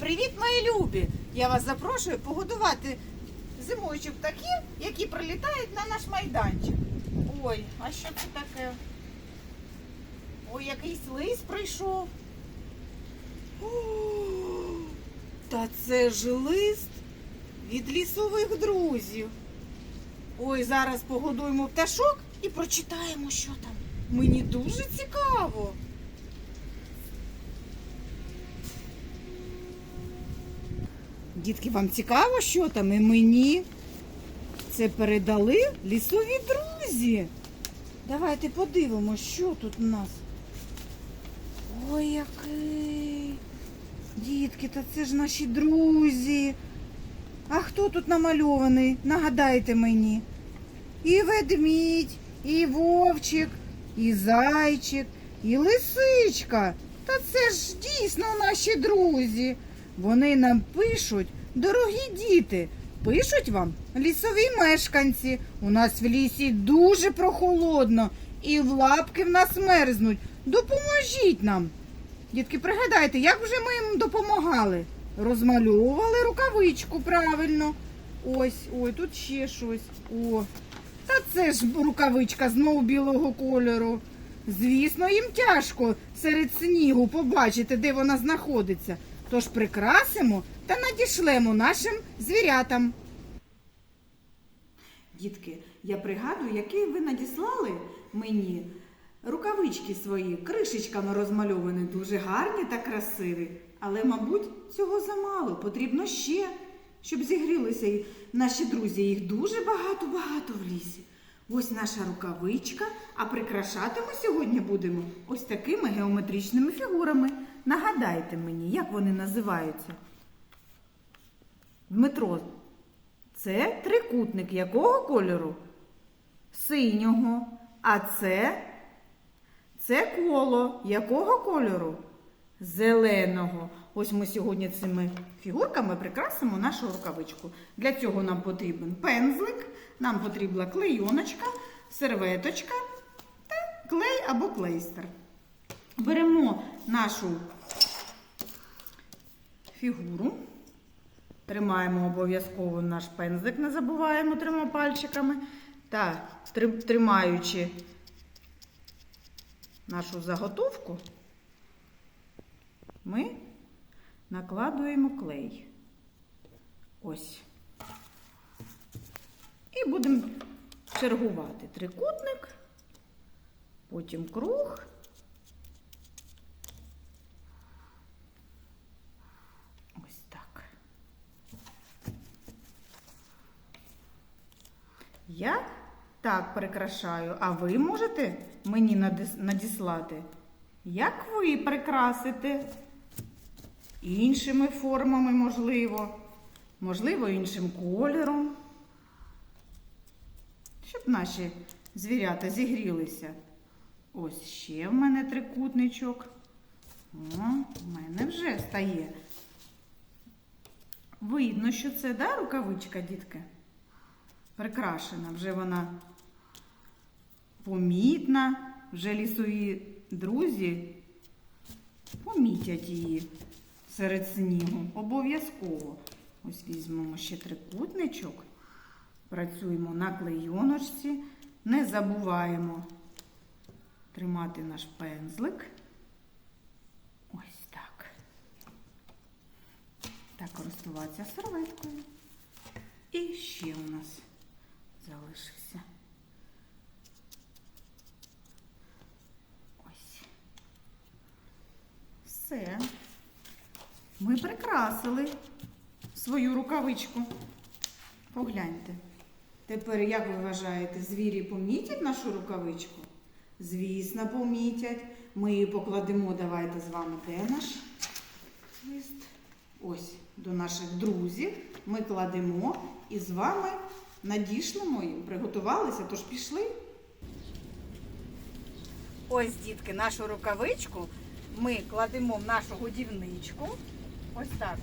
Привіт, мої любі! Я вас запрошую погодувати зимуючих птахів, які прилітають на наш майданчик. Ой, а що це таке? Ой, якийсь лист прийшов. О, та це ж лист від лісових друзів. Ой, зараз погодуємо пташок і прочитаємо, що там. Мені дуже цікаво. Дітки, вам цікаво, що там? І мені це передали лісові друзі. Давайте подивимося, що тут у нас. Ой, який. Дітки, та це ж наші друзі. А хто тут намальований? Нагадайте мені. І ведмідь, і вовчик, і зайчик, і лисичка. Та це ж дійсно наші друзі. Вони нам пишуть, дорогі діти, пишуть вам лісові мешканці. У нас в лісі дуже прохолодно і в лапки в нас мерзнуть. Допоможіть нам. Дітки, пригадайте, як вже ми їм допомагали? Розмальовували рукавичку правильно. Ось, ой, тут ще щось. О, та це ж рукавичка знову білого кольору. Звісно, їм тяжко серед снігу побачити, де вона знаходиться. Тож прикрасимо та надішлемо нашим звірятам. Дітки, я пригадую, який ви надіслали мені рукавички свої, кришечками розмальовані, дуже гарні та красиві. Але, мабуть, цього замало. Потрібно ще, щоб зігрілися і наші друзі. Їх дуже багато-багато в лісі. Ось наша рукавичка, а прикрашати ми сьогодні будемо ось такими геометричними фігурами. Нагадайте мені, як вони називаються? Дмитро, це трикутник якого кольору? Синього. А це? Це коло якого кольору? Зеленого. Ось ми сьогодні цими фігурками прикрасимо нашу рукавичку. Для цього нам потрібен пензлик, нам потрібна клейоночка, серветочка та клей або клейстер. Беремо нашу фігуру. Тримаємо обов'язково наш пензлик, не забуваємо трьома пальчиками. Та тримаючи нашу заготовку, ми накладуємо клей. Ось. І будемо чергувати трикутник, потім круг. Ось так. Я так прикрашаю, а ви можете мені надіслати, як ви прикрасите іншими формами, можливо, можливо, іншим кольором, щоб наші звірята зігрілися. Ось ще в мене трикутничок. О, в мене вже стає. Видно, що це, да, рукавичка, дітки? Прикрашена. Вже вона помітна, вже лісові друзі помітять її серед снігу. Обов'язково. Ось візьмемо ще трикутничок. Працюємо на клейоночці. Не забуваємо тримати наш пензлик. Ось так. Так, користуватися серветкою. І ще у нас Ми прикрасили свою рукавичку. Погляньте. Тепер, як ви вважаєте, звірі помітять нашу рукавичку? Звісно, помітять. Ми її покладемо, давайте з вами, де наш лист? Ось до наших друзів. Ми кладемо і з вами надішлемо їм. Приготувалися, тож пішли. Ось, дітки, нашу рукавичку ми кладемо в нашу годівничку. Ось так.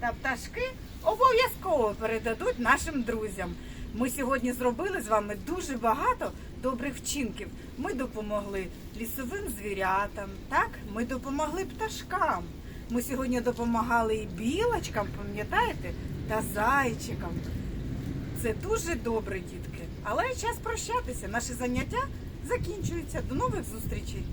Та пташки обов'язково передадуть нашим друзям. Ми сьогодні зробили з вами дуже багато добрих вчинків. Ми допомогли лісовим звірятам, так? Ми допомогли пташкам. Ми сьогодні допомагали і білочкам, пам'ятаєте, та зайчикам. Це дуже добре, дітки. Але час прощатися. Наше заняття закінчується. До нових зустрічей!